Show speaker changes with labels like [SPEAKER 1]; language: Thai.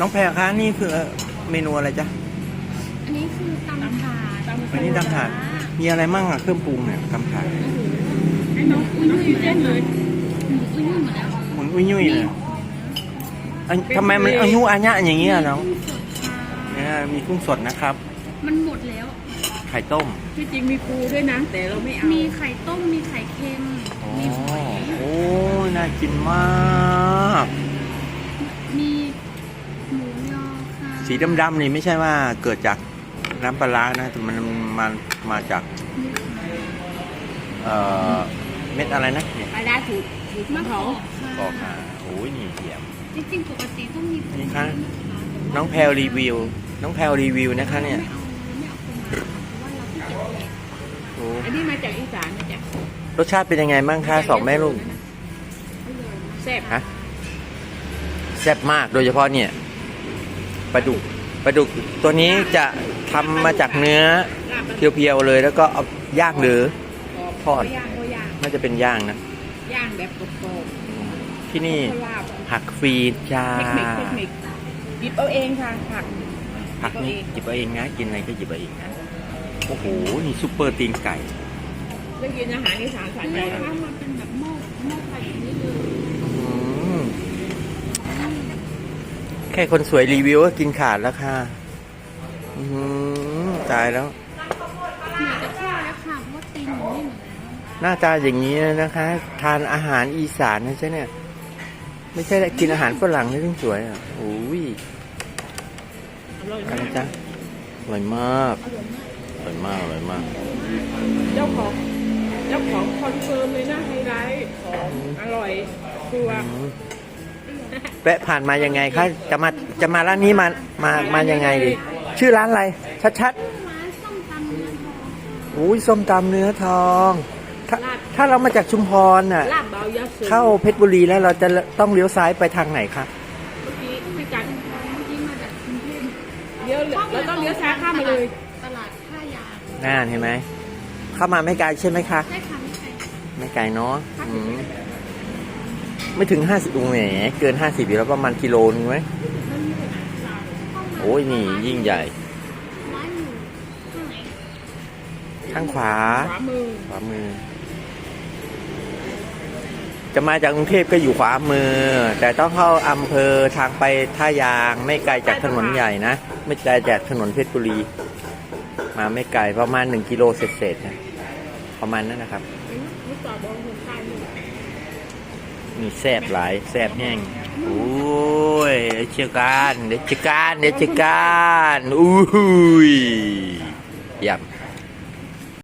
[SPEAKER 1] น้องแพรคะนี่คือเมนูอะไรจ๊ะ
[SPEAKER 2] อันนี้คือตำถาด
[SPEAKER 1] อันนี้ตำถาดมีอะไรมั่งอะเครื่องปรุงเนี่ยตำถาด
[SPEAKER 2] ให้น้องอุ้ยอุ้ยเล่นเลยอุ้ยอุ้ยหมดแล้ว
[SPEAKER 1] หมุนอุ้ยยุ่ยเลยอันทำไมมันอายุอาญะอย่างเงี้ยน้อง
[SPEAKER 2] กุ้งสดค่ะ
[SPEAKER 1] เนี่ยมีกุ้งสดนะครับ
[SPEAKER 2] มันหมดแล้ว
[SPEAKER 1] ไข่ต้ม
[SPEAKER 3] ที่จริงมีปูด้วยนะ แต่เราไม่เอา
[SPEAKER 2] มีไข่ต้ม มีไข่เค็ม
[SPEAKER 1] อ๋อ
[SPEAKER 2] มีหอย
[SPEAKER 1] โอ้ยน่ากินมาก สีดำๆนี่ไม่ใช่ว่าเกิดจากน้ำปลาร้านะแต่มันมันมาจาก
[SPEAKER 2] มีไข่
[SPEAKER 1] เอ่อ เม็ดอะไรนะเนี่ย
[SPEAKER 3] ปลาดาถูกถูก
[SPEAKER 2] มะ
[SPEAKER 3] มะ
[SPEAKER 2] ก
[SPEAKER 3] เขา
[SPEAKER 2] อกค่ะ
[SPEAKER 1] บอกค่ะโอ้ยนี่เหี่ยม
[SPEAKER 2] จริงๆปกติต้องมี
[SPEAKER 1] นี่คะ น้องแพลวรีวิว น้องแพลวรีวิวนะคะเนี่ย
[SPEAKER 2] ไม่เอาไม่เอาคนมาเพราะว่าเราขี้เกียจแกะ
[SPEAKER 1] โอ้
[SPEAKER 3] อันนี้มาจากอีสานนะจ๊ะ
[SPEAKER 1] รสชาติเป็นยังไงบ้างคะสองแม่ลูก
[SPEAKER 3] แซ่บ
[SPEAKER 1] ฮะแซ่บมากโดยเฉพาะเนี่ยป ลาดุกปลาดุกตัวนี้จะทำมาจากเนื้อ
[SPEAKER 3] ลาบ
[SPEAKER 1] เพียวๆเลย แล้วก็เอาย่างหรือทอด
[SPEAKER 3] ย่างก็ย่าง
[SPEAKER 1] น่าจะเป็นย่างนะ
[SPEAKER 3] ย่างแบบกรอบ
[SPEAKER 1] ที่
[SPEAKER 3] ๆ
[SPEAKER 1] นี่
[SPEAKER 3] ก็ลาบ
[SPEAKER 1] ผักฟรีจ้า
[SPEAKER 3] เทคนิคเทคนิคหยิบเอาเองค่ะผัก
[SPEAKER 1] ผักนี้หยิบเอาเองนะกินอะไรก็หยิบเอาเองนะโอ้โหนี่ซุปเปอร์ตีนไก่
[SPEAKER 3] ได้กินอาหารอีสานสายใจ
[SPEAKER 2] เลย
[SPEAKER 3] นะ
[SPEAKER 2] ว่ามันเป็นแบบหม้อหม้อไฟอย่างนี้เลย
[SPEAKER 1] อืมแค่คนสวยรีวิวก็กินขาดแล้วค่ะอืมตายแล้ว
[SPEAKER 2] เหนื่อยจะพ่อแล้วค่ะเพราะว่าตีนหนูนี่หมดแล้ว
[SPEAKER 1] หน้าตาอย่างนี้นะคะ ทานอาหารอีสานนะใช่เนี่ย ไม่ใช่กินอาหารฝรั่งนี่ถึงสวยอะโอ้ย
[SPEAKER 3] อร่อย
[SPEAKER 1] อะไร
[SPEAKER 3] มาก
[SPEAKER 1] จ๊ะอร่อยมากอร่อยมากอร่อยมาก
[SPEAKER 3] เจ้าของ เจ้าของคอนเฟิร์มเลยนะไฮไลท์ของอร่อยชัวร์
[SPEAKER 1] อืม แวะผ่านมายังไงคะจะมาจะมาร้านนี้มามามายังไงดีชื่อร้านอะไร ชัด
[SPEAKER 2] ร้านส้มตำเนื้อทอง
[SPEAKER 1] ๆอุ้ยส้มตำเนื้อทองถ้าถ้าเรามาจากชุมพรน่ะ
[SPEAKER 3] ลาบเบายาสูบ
[SPEAKER 1] เข้าเพชรบุรีแล้วเราจะต้องเลี้ยวซ้ายไปทางไหนคะ
[SPEAKER 3] เมื่อกี้ไม่กัน
[SPEAKER 2] เมื่อกี้มาจากกรุงเทพ
[SPEAKER 3] เลี้ยวเราต้องเลี้ยวซ้ายข้ามมาเลย
[SPEAKER 2] ตลาดท่ายาง
[SPEAKER 1] น่าเห็นไหมเข้ามาไม่ไกลใช่ไหมคะ
[SPEAKER 2] ใช่ค่ะไม่ใช่
[SPEAKER 1] ไม่ไกลเนาะอืม ไม่ถึงห้าสิบองแหมเกินห้าสิบอยู่แล้วประมาณกิโลนึงไหมโอ้ยนี่ยิ่งใหญ่
[SPEAKER 2] ข้างไหน
[SPEAKER 1] ข้าขวา
[SPEAKER 3] ขวามือ
[SPEAKER 1] ขวามือ จะมาจากกรุงเทพก็อยู่ขวามือ แต่ต้องเข้าอำเภอทางไปท่ายางไม่ไกลจากถนนใหญ่นะ ไม่ไกลจากถนนเพชรบุรี มาไม่ไกลประมาณหนึ่งกิโลเศษๆนะประมาณนั้นนะครับ
[SPEAKER 3] นี่
[SPEAKER 1] แซบหลายแซบแห้งโอ้ยเดี๋ยวเชียร์กันเดี๋ยวเชียร์กันเดี๋ยวเชียร์กันอุ้ยยำ